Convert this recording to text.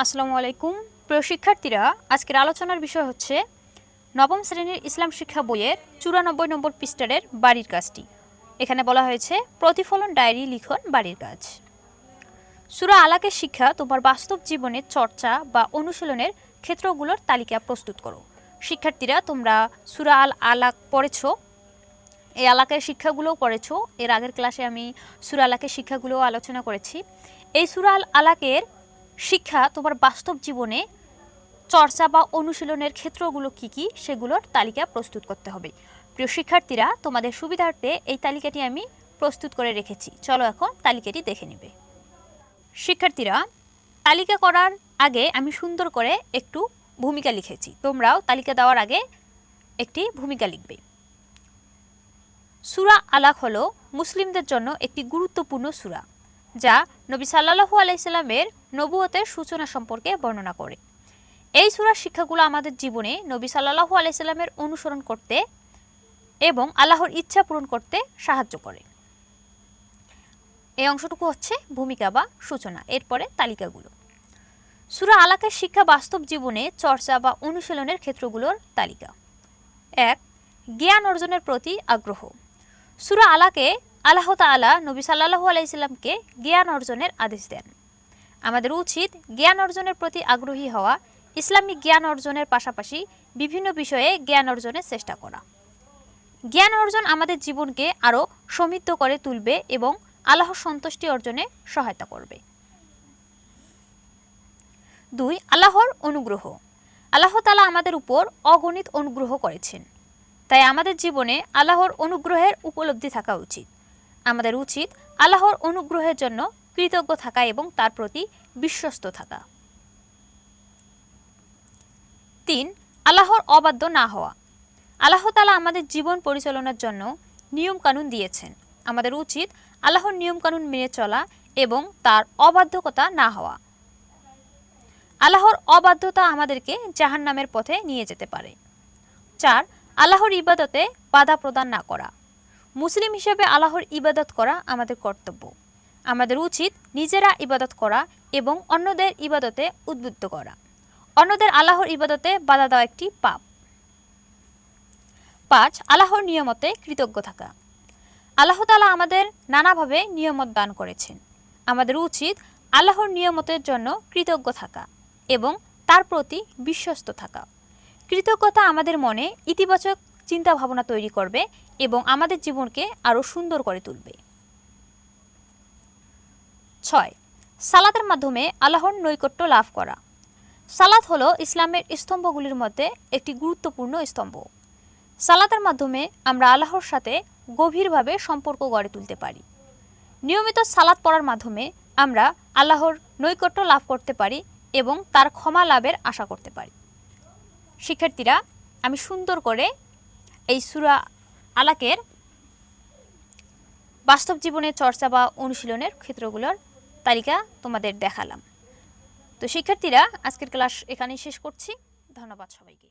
আসসালামু আলাইকুম। প্রিয় শিক্ষার্থীরা, আজকের আলোচনার বিষয় হচ্ছে নবম শ্রেণির ইসলাম শিক্ষা বইয়ের চুরানব্বই নম্বর পৃষ্ঠারের বাড়ির কাজটি। এখানে বলা হয়েছে, প্রতিফলন ডায়েরি লিখন বাড়ির কাজ। সুরা আলাকের শিক্ষা তোমার বাস্তব জীবনের চর্চা বা অনুশীলনের ক্ষেত্রগুলোর তালিকা প্রস্তুত করো। শিক্ষার্থীরা, তোমরা সুরা আল আলাক পড়েছো? এই আলাকের শিক্ষাগুলোও পড়েছো? এর আগের ক্লাসে আমি সুরা আলাকের শিক্ষাগুলোও আলোচনা করেছি। এই সুরা আল আলাকের শিক্ষা তোমার বাস্তব জীবনে চর্চা বা অনুশীলনের ক্ষেত্রগুলো কি কি সেগুলোর তালিকা প্রস্তুত করতে হবে। প্রিয় শিক্ষার্থীরা, তোমাদের সুবিধার্থে এই তালিকাটি আমি প্রস্তুত করে রেখেছি। চলো এখন তালিকাটি দেখে নেবে। শিক্ষার্থীরা, তালিকা করার আগে আমি সুন্দর করে একটু ভূমিকা লিখেছি। তোমরাও তালিকা দেওয়ার আগে একটি ভূমিকা লিখবে। সুরা আলাক হলো মুসলিমদের জন্য একটি গুরুত্বপূর্ণ সুরা, যা নবী সাল্লাহু আলাইসাল্লামের নবুয়তের সূচনা সম্পর্কে বর্ণনা করে। এই সুরার শিক্ষাগুলো আমাদের জীবনে নবী সাল্লাহু আলাইসাল্লামের অনুসরণ করতে এবং আল্লাহর ইচ্ছা পূরণ করতে সাহায্য করে। এই অংশটুকু হচ্ছে ভূমিকা বা সূচনা, এরপরে তালিকাগুলো। সুরা আলাকের শিক্ষা বাস্তব জীবনে চর্চা বা অনুশীলনের ক্ষেত্রগুলোর তালিকা। এক, জ্ঞান অর্জনের প্রতি আগ্রহ। সুরা আলাকে আল্লাহ তালা নবী সাল্লাহু আলাইসাল্লামকে জ্ঞান অর্জনের আদেশ দেন। আমাদের উচিত জ্ঞান অর্জনের প্রতি আগ্রহী হওয়া, ইসলামিক জ্ঞান অর্জনের পাশাপাশি বিভিন্ন বিষয়ে জ্ঞান অর্জনের চেষ্টা করা। জ্ঞান অর্জন আমাদের জীবনকে আরও সমৃদ্ধ করে তুলবে এবং আল্লাহর সন্তুষ্টি অর্জনে সহায়তা করবে। দুই, আল্লাহর অনুগ্রহ। আল্লাহ তালা আমাদের উপর অগণিত অনুগ্রহ করেছেন। তাই আমাদের জীবনে আল্লাহর অনুগ্রহের উপলব্ধি থাকা উচিত। আমাদের উচিত আল্লাহর অনুগ্রহের জন্য কৃতজ্ঞ থাকা এবং তার প্রতি বিশ্বস্ত থাকা। তিন, আল্লাহর অবাধ্য না হওয়া। আল্লাহ তালা আমাদের জীবন পরিচালনার জন্য নিয়মকানুন দিয়েছেন। আমাদের উচিত আল্লাহর নিয়মকানুন মেনে চলা এবং তার অবাধ্যকতা না হওয়া। আল্লাহর অবাধ্যতা আমাদেরকে জাহান নামের পথে নিয়ে যেতে পারে। চার, আল্লাহর ইবাদতে বাধা প্রদান না করা। মুসলিম হিসেবে আল্লাহর ইবাদত করা আমাদের কর্তব্য। আমাদের উচিত নিজেরা ইবাদত করা এবং অন্যদের ইবাদতে উদ্বুদ্ধ করা। অন্যদের আল্লাহর ইবাদতে বাধা দেওয়া একটি পাপ। পাঁচ, আল্লাহর নিয়মতে কৃতজ্ঞ থাকা। আল্লাহ তালা আমাদের নানাভাবে নিয়মত দান করেছেন। আমাদের উচিত আল্লাহর নিয়মতের জন্য কৃতজ্ঞ থাকা এবং তার প্রতি বিশ্বস্ত থাকা। কৃতজ্ঞতা আমাদের মনে ইতিবাচক চিন্তা ভাবনা তৈরি করবে এবং আমাদের জীবনকে আরও সুন্দর করে তুলবে। ছয়, সালাতের মাধ্যমে আল্লাহর নৈকট্য লাভ করা। সালাত হলো ইসলামের স্তম্ভগুলির মধ্যে একটি গুরুত্বপূর্ণ স্তম্ভ। সালাতের মাধ্যমে আমরা আল্লাহর সাথে গভীরভাবে সম্পর্ক গড়ে তুলতে পারি। নিয়মিত সালাত পড়ার মাধ্যমে আমরা আল্লাহর নৈকট্য লাভ করতে পারি এবং তার ক্ষমা লাভের আশা করতে পারি। শিক্ষার্থীরা, আমি সুন্দর করে এই সুরা আলাকের বাস্তব জীবনের চর্চা বা অনুশীলনের ক্ষেত্রগুলোর তালিকা তোমাদের দেখালাম। তো শিক্ষার্থীরা আজকের ক্লাস এখানেই শেষ করছি। ধন্যবাদ সবাইকে।